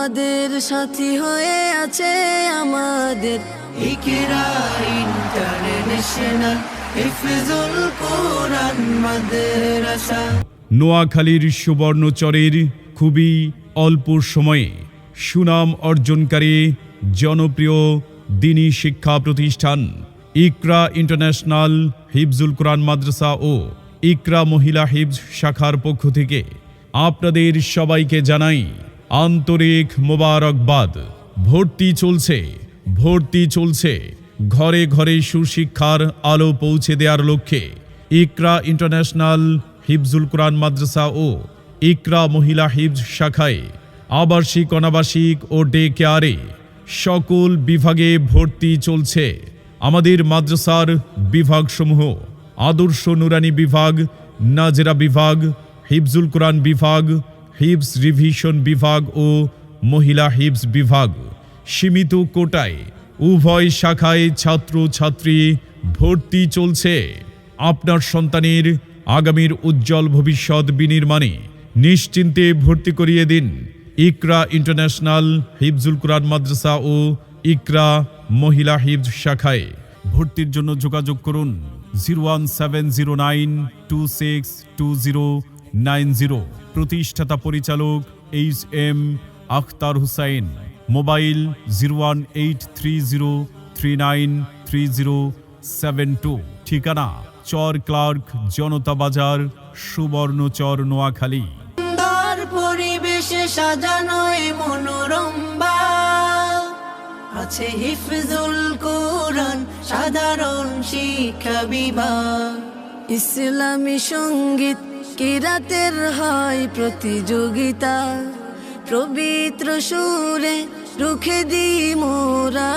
আমাদের সাথী হয়ে আছে আমাদের। ইকরা ইন্টারন্যাশনাল হিফজুল কোরআন মাদ্রাসা। নোয়াখালীর সুবর্ণচরের খুবই অল্প সময়ে সুনাম অর্জনকারী জনপ্রিয় দিনী শিক্ষা প্রতিষ্ঠান ইকরা ইন্টারন্যাশনাল হিফজুল কোরআন মাদ্রাসা ও ইকরা মহিলা হিফজ শাখার পক্ষ থেকে আপনাদের সবাইকে জানাই আন্তরিক মোবারকবাদ। ভর্তি চলছে ভর্তি চলছে। ঘরে ঘরে সুশিক্ষার আলো পৌঁছে দেওয়ার লক্ষ্যে ইকরা ইন্টারন্যাশনাল হিফজুল কোরআন মাদ্রাসা ও ইকরা মহিলা হিফজ শাখায় আবাসিক, অনাবাসিক ও ডে কেয়ারে সকল বিভাগে ভর্তি চলছে। আমাদের মাদ্রাসার বিভাগসমূহ আদর্শ নুরানি বিভাগ, নাজরা বিভাগ, হিফজুল কোরআন বিভাগ হিফজ রিভিশন বিভাগ ও মহিলা হিফজ বিভাগ সীমিত কোটায় উভয় শাখায় ছাত্র ছাত্রী ভর্তি চলছে। আপনার সন্তানের আগামীর উজ্জ্বল ভবিষ্যৎ বিনির্মাণে নিশ্চিন্তে ভর্তি করিয়ে দিন ইকরা ইন্টারন্যাশনাল হিফজুল কোরআন মাদ্রাসা ও ইকরা মহিলা হিফজ শাখায়। ভর্তির জন্য যোগাযোগ করুন zero one seven zero nine two six two zero nine zero. প্রতিষ্ঠাতা পরিচালক H M Akhtar Hussain. Mobile zero one eight three zero three nine three zero seven two. ঠিকানা চর ক্লার্ক জনতা বাজার, সুবর্ণচর, নোয়াখালী। পরিবেশে সাজানো মনোরম। আছে হিফজুল কোরআন, সাধারণ শিক্ষা বিভাগ। ইসলামী সংগীত কিরাতের হয় প্রতিযোগিতা? পবিত্র সুরে রুখে দি মোরা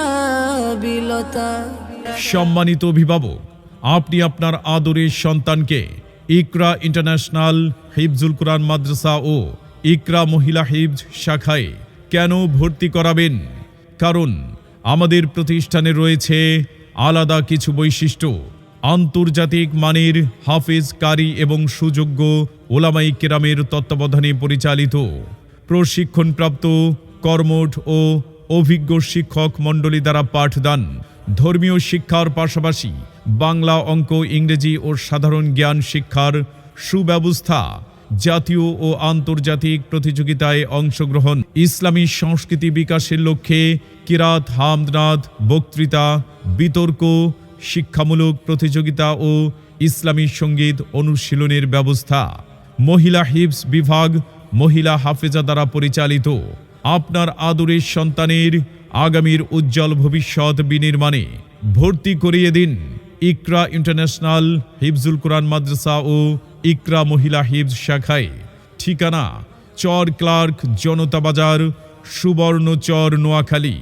বিলতা। সম্মানিত অভিভাবক, আপনি আপনার আদরের সন্তানকে ইকরা ইন্টারন্যাশনাল হিফজুল কোরআন মাদ্রাসা ও ইকরা মহিলা হিফজ শাখায় কেন ভর্তি করাবেন? কারণ আমাদের প্রতিষ্ঠানে রয়েছে আলাদা কিছু বৈশিষ্ট্য। আন্তর্জাতিক মানের হাফেজ কারি এবং সুযোগ্য ওলামাই কেরামের তত্ত্বাবধানে পরিচালিত প্রশিক্ষণপ্রাপ্ত কর্মঠ ও অভিজ্ঞ শিক্ষক মণ্ডলী দ্বারা পাঠদান, ধর্মীয় শিক্ষার পাশাপাশি বাংলা অঙ্ক, ইংরেজি ও সাধারণ জ্ঞান শিক্ষার সুব্যবস্থা, জাতীয় ও আন্তর্জাতিক প্রতিযোগিতায় অংশগ্রহণ, ইসলামী সংস্কৃতি বিকাশের লক্ষ্যে কিরাত হামদনাদ বক্তৃতা, বিতর্ক শিক্ষামূলক প্রতিযোগিতা ও ইসলামী সংগীত অনুশীলনের ব্যবস্থা মহিলা হিপস বিভাগ মহিলা হাফেজা দ্বারা পরিচালিত। আপনার আদরের সন্তানের আগামীর উজ্জ্বল ভবিষ্যৎ বিনির্মাণে ভর্তি করিয়ে দিন ইকরা ইন্টারন্যাশনাল হিফজুল কোরআন মাদ্রাসা ও ইকরা মহিলা হিফজ শাখায়। ঠিকানা চর ক্লার্ক জনতা বাজার সুবর্ণচর নোয়াখালী।